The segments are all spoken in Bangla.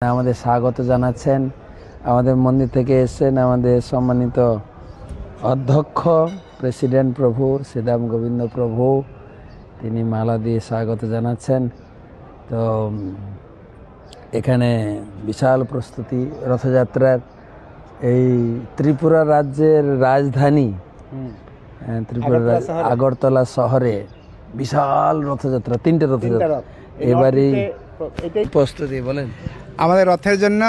আমাদের স্বাগত জানাচ্ছেন। আমাদের মন্দির থেকে এসেছেন আমাদের সম্মানিত অধ্যক্ষ প্রেসিডেন্ট প্রভু শ্রীরাম গোবিন্দ প্রভু। তিনি মালা দিয়ে স্বাগত জানাচ্ছেন। তো এখানে বিশাল প্রস্তুতি রথযাত্রার এই ত্রিপুরা রাজ্যের রাজধানী ত্রিপুরা আগরতলা শহরে। বিশাল রথযাত্রা তিনটে রথযাত্রা। এবারই প্রস্তুতি বলেন। আমাদের রথের জন্য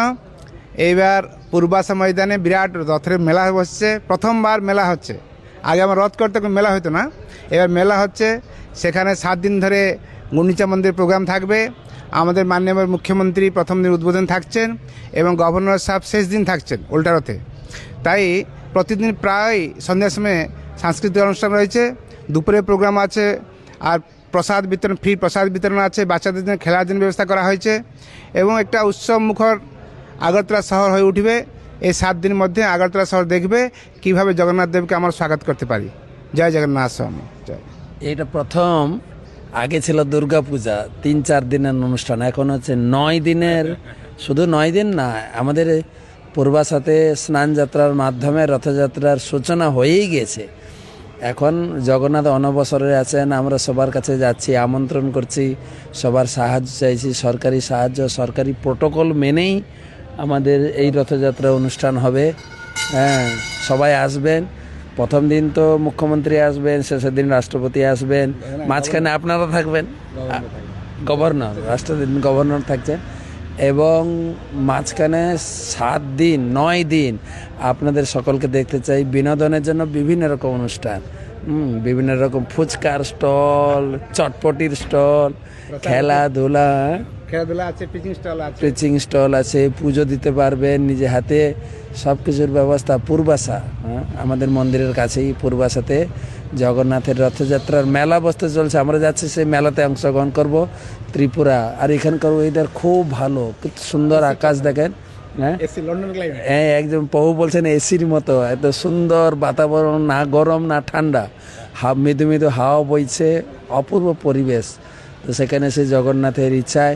এইবার পূর্বাশা ময়দানে বিরাট রথের মেলা বসছে প্রথমবার মেলা হচ্ছে। আগে আমার রথ করতে কোনো মেলা হতো না। এবার মেলা হচ্ছে, সেখানে সাত দিন ধরে গুন্ডিচা মন্দির প্রোগ্রাম থাকবে। আমাদের মাননীয় মুখ্যমন্ত্রী প্রথম দিন উদ্বোধন থাকছেন এবং গভর্নর সাহেব শেষ দিন থাকছেন উল্টা রথে। তাই প্রতিদিন প্রায় সন্ধ্যার সময় সাংস্কৃতিক অনুষ্ঠান রয়েছে, দুপুরে প্রোগ্রাম আছে, আর প্রসাদ বিতরণ, ফ্রি প্রসাদ বিতরণ আছে, বাচ্চাদের জন্য খেলার জন্য ব্যবস্থা করা হয়েছে এবং একটা উৎসব মুখর আগরতলা শহর হয়ে উঠবে। এই সাত দিন মধ্যে আগরতলা শহর দেখবে কীভাবে জগন্নাথ দেবকে আমরা স্বাগত করতে পারি। জয় জগন্নাথ স্বামী, জয়। এটা প্রথম, আগে ছিল দুর্গা পূজা তিন চার দিনের অনুষ্ঠান, এখন হচ্ছে নয় দিনের, শুধু নয় দিন না, আমাদের পূর্বাসাতে স্নান যাত্রার মাধ্যমে রথযাত্রার সূচনা হয়েই গেছে। এখন জগন্নাথ অনবসরে আছেন আমরা সবার কাছে যাচ্ছি আমন্ত্রণ করছি সবার সাহায্য চাইছি সরকারি সাহায্য সরকারি প্রোটোকল মেনেই আমাদের এই রথযাত্রা অনুষ্ঠান হবে। হ্যাঁ সবাই আসবেন প্রথম দিন তো মুখ্যমন্ত্রী আসবেন শেষের দিন রাষ্ট্রপতি আসবেন মাঝখানে আপনারা থাকবেন? গভর্নর রাষ্ট্রদিন গভর্নর থাকছেন। এবং মাঝখানে সাত দিন, নয় দিন আপনাদের সকলকে দেখতে চাই। বিনোদনের জন্য বিভিন্ন রকম অনুষ্ঠান। বিভিন্ন রকম ফুচকার স্টল চটপটির স্টল খেলাধুলা খেলাধুলা আছে পিচিং স্টল আছে। প্রিচিং স্টল আছে পুজো দিতে পারবেন নিজে হাতে সব কিছুর ব্যবস্থা পূর্বাশা হ্যাঁ, আমাদের মন্দিরের কাছেই পূর্বাশাতে। জগন্নাথের রথযাত্রার মেলা বসতে চলছে আমরা যাচ্ছি সেই মেলাতে অংশগ্রহণ করব ত্রিপুরা। আর এখানকার ওয়েদার খুব ভালো সুন্দর আকাশ দেখেন। হ্যাঁ? হ্যাঁ একদম প্রভু বলছেন এসির মতো। এত সুন্দর বাতাবরণ না গরম না ঠান্ডা। হা মৃদু মৃদু হাওয়া বইছে অপূর্ব পরিবেশ। তো সেখানে সেই জগন্নাথের ইচ্ছায়